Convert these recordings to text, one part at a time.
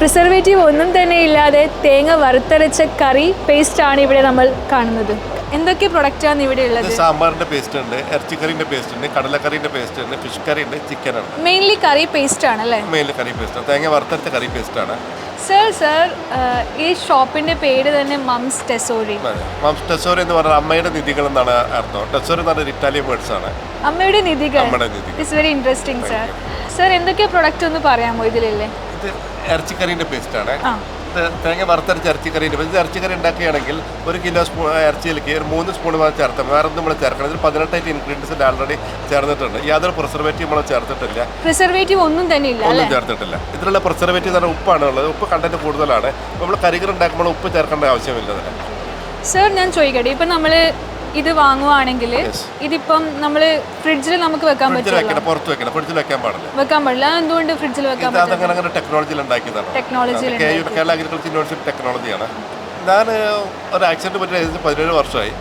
Preservative ഒന്നും തന്നെ ഇല്ലാതെ തേങ്ങ വറുത്തരച്ച കറി പേസ്റ്റ് ആണ് ഇവിടെ നമ്മൾ കാണുന്നത്. എന്തൊക്കെ പ്രൊഡക്റ്റാണ് ഇവിടെ ഉള്ളത്? സാമ്പാറിന്റെ പേസ്റ്റ് ഉണ്ട് ഇറച്ചിക്കറിന്റെ പേസ്റ്റ് ഉണ്ട് കടലക്കറിന്റെ പേസ്റ്റ് ഉണ്ട് ഫിഷ് കറി ഉണ്ട് ചിക്കൻ ഉണ്ട് മെയിൻലി കറി പേസ്റ്റ് ആണ് അല്ലേ? മെയിൻലി കറി പേസ്റ്റ് തേങ്ങ വറുത്തരച്ച കറി പേസ്റ്റ് ആണ്. സർ സർ ഈ ഷോപ്പിന്റെ പേര് തന്നെ മംസ് ടെസോറി മംസ് ടെസോറി എന്ന് പറഞ്ഞാൽ അമ്മയുടെ നിധികൾ എന്നാണ് അർത്ഥം. ടെസോറി എന്ന് പറഞ്ഞാൽ ഇറ്റാലിയൻ വേർഡ്സ് ആണ്. അമ്മയുടെ നിധികൾ. It's very interesting sir sir എന്തൊക്കെ പ്രൊഡക്റ്റ് ഒന്ന് പറയാമോ ഇതിലില്ലേ ഇത് ഇറച്ചിക്കറിന്റെ പേസ്റ്റാണ്. തേങ്ങ വറുത്തരച്ച ഇറച്ചിക്കറിന്റെ പേസ്റ്റ്. ഇത് ഇറച്ചിക്കറി ഉണ്ടാക്കുകയാണെങ്കിൽ ഒരു കിലോ സ്പൂൺ ഇറച്ചിയിലേക്ക് ഒരു മൂന്ന് സ്പൂൺ മാത്രം ചേർത്ത് വേറെ നമ്മൾ ചേർക്കണം ഇതിൽ പതിനെട്ടായിട്ട് ഇൻഗ്രീഡിയൻസ് ആൾറെഡി ചേർന്നിട്ടുണ്ട്. യാതൊരു പ്രിസർവേറ്റീവ് നമ്മൾ ചേർത്തിട്ടില്ല. പ്രിസർവേറ്റീവ് ഒന്നും തന്നെ ഇല്ല ഒന്നും ചേർത്തിട്ടില്ല. ഇതിലുള്ള പ്രിസർവേറ്റീവ് എന്ന് പറഞ്ഞാൽ ഉപ്പാണ് ഉള്ളത്. ഉപ്പ് കണ്ടന്റ് കൂടുതലാണ്. നമ്മൾ കറികൾ ഉണ്ടാക്കുമ്പോൾ ഉപ്പ് ചേർക്കേണ്ട ആവശ്യമില്ല സർ ഞാൻ ചോദിക്കട്ടെ. ഇപ്പം നമ്മൾ ഇത് വാങ്ങുവാണെങ്കിൽ. ഇതിപ്പം നമ്മൾ ഫ്രിഡ്ജിൽ നമുക്ക് വെക്കാൻ പറ്റില്ല പുറത്ത് വെക്കണം ഫ്രിഡ്ജിൽ വെക്കാൻ പാടില്ല. വെക്കാൻ പാടില്ല. എന്തുകൊണ്ട് ഫ്രിഡ്ജിൽ വെക്കാൻ അതങ്ങനെ അങ്ങനെ ടെക്നോളജിയിൽ ഉണ്ടാക്കിയതാണ്. ടെക്നോളജി കേരള അഗ്രികൾച്ചർ യൂണിവേഴ്സിറ്റി ടെക്നോളജിയാണ് ഞാൻ ഒരു ആക്സിഡന്റ് പറ്റി ഏകദേശം പതിനേഴ് വർഷമായി.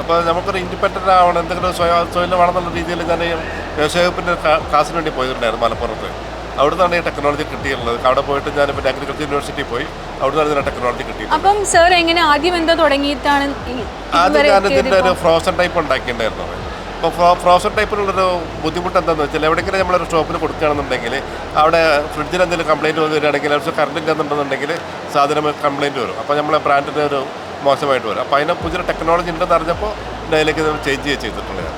അപ്പോൾ നമുക്കൊരു ഇൻഡിപെൻഡന്റ് ആവണം എന്തെങ്കിലും സ്വയം തൊഴിലാണെന്നുള്ള രീതിയിൽ ഞാൻ വ്യവസായ വകുപ്പിന്റെ ക്ലാസ്സിന് വേണ്ടി പോയിട്ടുണ്ടായിരുന്നു മലപ്പുറത്ത്. അവിടെ നിന്നാണ് ഈ ടെക്നോളജി കിട്ടിയിട്ടുള്ളത്. അവിടെ പോയിട്ട് ഞാൻ പിന്നെ അഗ്രികൾച്ചർ യൂണിവേഴ്സിറ്റി പോയി അവിടെ നിന്നാണ് ടെക്നോളജി കിട്ടിയത് അപ്പം സർ എങ്ങനെ ആദ്യം എന്താ തുടങ്ങിയിട്ടാണ് ആദ്യം ഇതിന്റെ ഒരു ഫ്രോസൺ ടൈപ്പ് ഉണ്ടാക്കിയിട്ടുണ്ടായിരുന്നു അപ്പോൾ ഫ്രോ ഫ്രോസൺ ടൈപ്പിലുള്ളൊരു ബുദ്ധിമുട്ട് എന്താണെന്ന് വെച്ചാൽ എവിടെയെങ്കിലും നമ്മളൊരു ഷോപ്പിൽ കൊടുക്കുകയാണെന്നുണ്ടെങ്കിൽ അവിടെ ഫ്രിഡ്ജിൽ എന്തെങ്കിലും കംപ്ലയിന്റ് വരികയാണെങ്കിൽ പക്ഷേ കറണ്ട് ഇല്ലെന്നുണ്ടെന്നുണ്ടെങ്കിൽ സാധനം കംപ്ലയിന്റ് വരും. അപ്പോൾ നമ്മളെ ബ്രാൻഡിന്റെ ഒരു മോശമായിട്ട് വരും. അപ്പോൾ അതിനെ പുതിയൊരു ടെക്നോളജി ഉണ്ടെന്ന് അറിഞ്ഞപ്പോൾ ഇതിലേക്ക് ചേഞ്ച് ചെയ്യുക ചെയ്തിട്ടുള്ളത്